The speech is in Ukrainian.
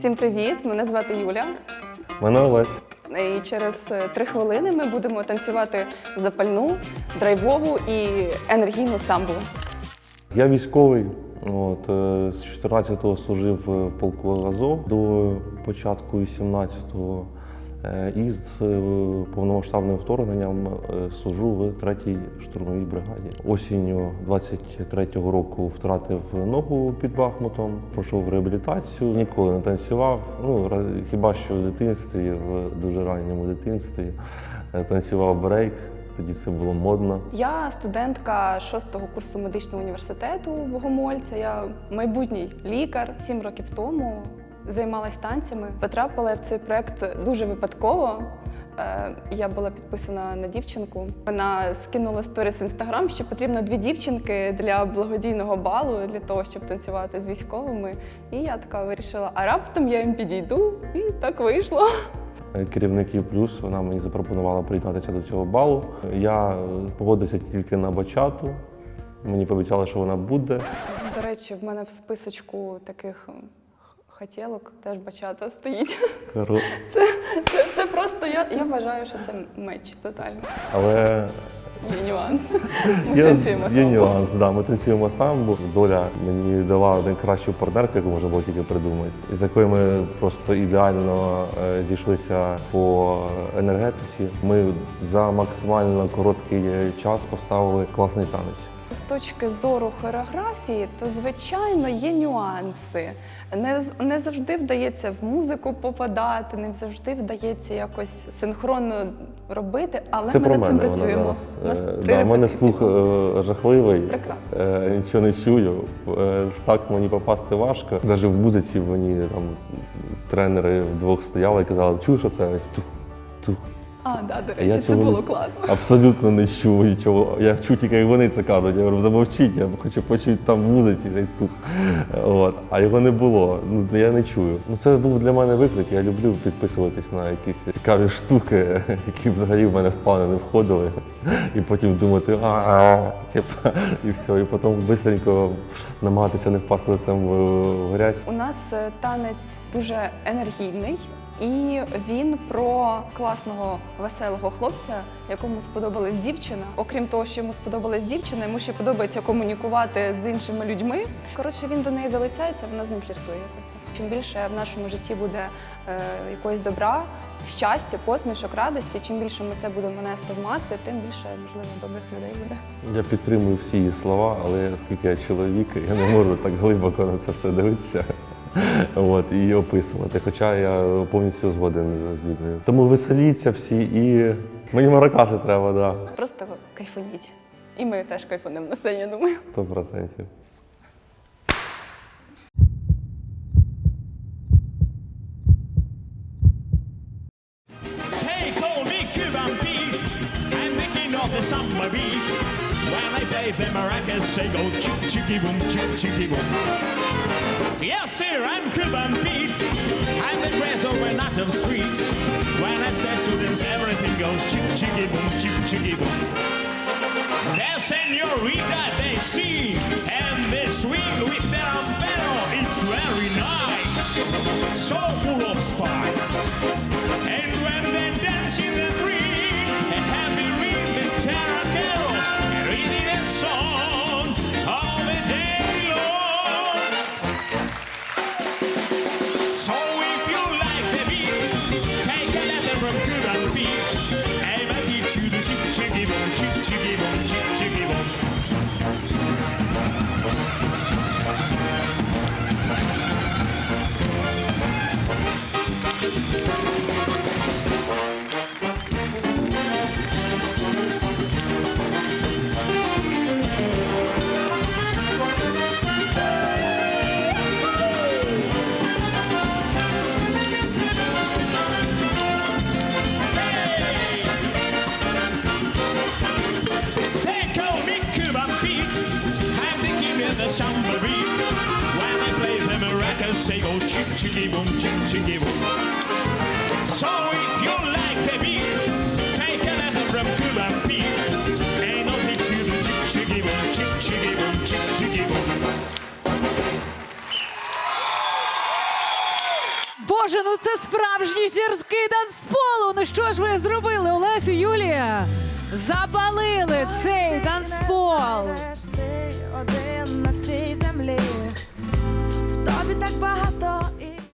Всім привіт! Мене звати Юля. Мене Олесь. І через е, три хвилини ми будемо танцювати запальну, драйвову і енергійну самбу. Я військовий. От, е, з 14-го служив е, в полку Азов до початку 18-го. Е, І з е, повномасштабним вторгненням е, служу в 3-й штурмовій бригаді. Осінню 23-го року втратив ногу під Бахмутом, пройшов реабілітацію, ніколи не танцював. Ну, хіба що в дитинстві, в дуже ранньому дитинстві, танцював брейк. Тоді це було модно. Я студентка шостого курсу медичного університету Богомольця. Я майбутній лікар. Сім років тому займалась танцями. Потрапила я в цей проект дуже випадково. Е, Я була підписана на дівчинку. Вона скинула сторіс в інстаграм, що потрібно дві дівчинки для благодійного балу для того, щоб танцювати з військовими. І я така вирішила, а раптом я їм підійду, і так вийшло. керівників плюс вона мені запропонувала приєднатися до цього балу. Я е, погодився тільки на бачату. Мені пообіцяли, що вона буде. До речі, в мене в списочку таких хотілок теж бачата стоїть. Це, це, це просто я, я вважаю, що це меч тотально. Але Є нюанс. Ми є, танцюємо є нюанс. Да, ми танцюємо самбо. Доля мені дала найкращу партнерку, яку можна було тільки придумати, з якою ми просто ідеально е, зійшлися по енергетиці. Ми за максимально короткий е, час поставили класний танець. З точки зору хореографії, то звичайно є нюанси. Не, не завжди вдається в музику попадати, не завжди вдається якось синхронно робити, але Це ми про над цим мене вона працюємо. зараз. Е, Да, у мене слух е, жахливий. Е, Нічого не чую. Е, В такт мені попасти важко. Навіть в музиці мені там тренери вдвох стояли і казали, чуєш оце? Ось тух, тух. А, да, до А я речі, це цього не- було класно. Абсолютно не чув нічого. Я чую тільки, як вони це кажуть. Я говорю, замовчіть, я хочу почути там в музиці цей сух. От. А його не було. Ну, я не чую. Ну, це був для мене виклик. Я люблю підписуватись на якісь цікаві штуки, які взагалі в мене в плани не входили. І потім думати, а типу, і все. І потім швидко намагатися не впасти лицем в в грязь. У нас е, танець дуже енергійний, і він про класного веселого хлопця, якому сподобалась дівчина. Окрім того, що йому сподобалась дівчина, йому ще подобається комунікувати з іншими людьми. Коротше, він до неї залицяється, вона з ним фліртує якось так. Чим більше в нашому житті буде е, якогось добра, щастя, посмішок, радості, чим більше ми це будемо нести в маси, тим більше можливо добрих людей буде. Я підтримую всі її слова, але оскільки я чоловік, я не можу так глибоко на це все дивитися. От, і описувати. Хоча я повністю згоден з Людою. Тому веселіться всі і мені маракаси треба, да. Просто кайфаніть. І ми теж кайфанемо на сцені, думаю. Сто процентів. Hey, call me Cuban Pete. I'm the king of the summer beat. When I play the maracas, they go chick chicky boom, chick chicky boom. Yes, sir, I'm Cuban Pete. I'm the grass over not of street. When I step to dance, everything goes chick chicky boom, chick chicky boom. The senorita they sing and they swing with their umbrella. It's very nice, so full of spice. 칙칙이봉 칙칙이봉 Thank they go chick chicky boom, chick chicky boom. So if you like the beat, take a lesson from Cuban Pete. And you the chick chicky boom, chick chicky boom, chick chicky boom. Боже, ну це справжній зірський танцполу. Ну що ж ви зробили, Олесю, Юлія? Запалили цей танцпол. Ти один на всіх тобі так багато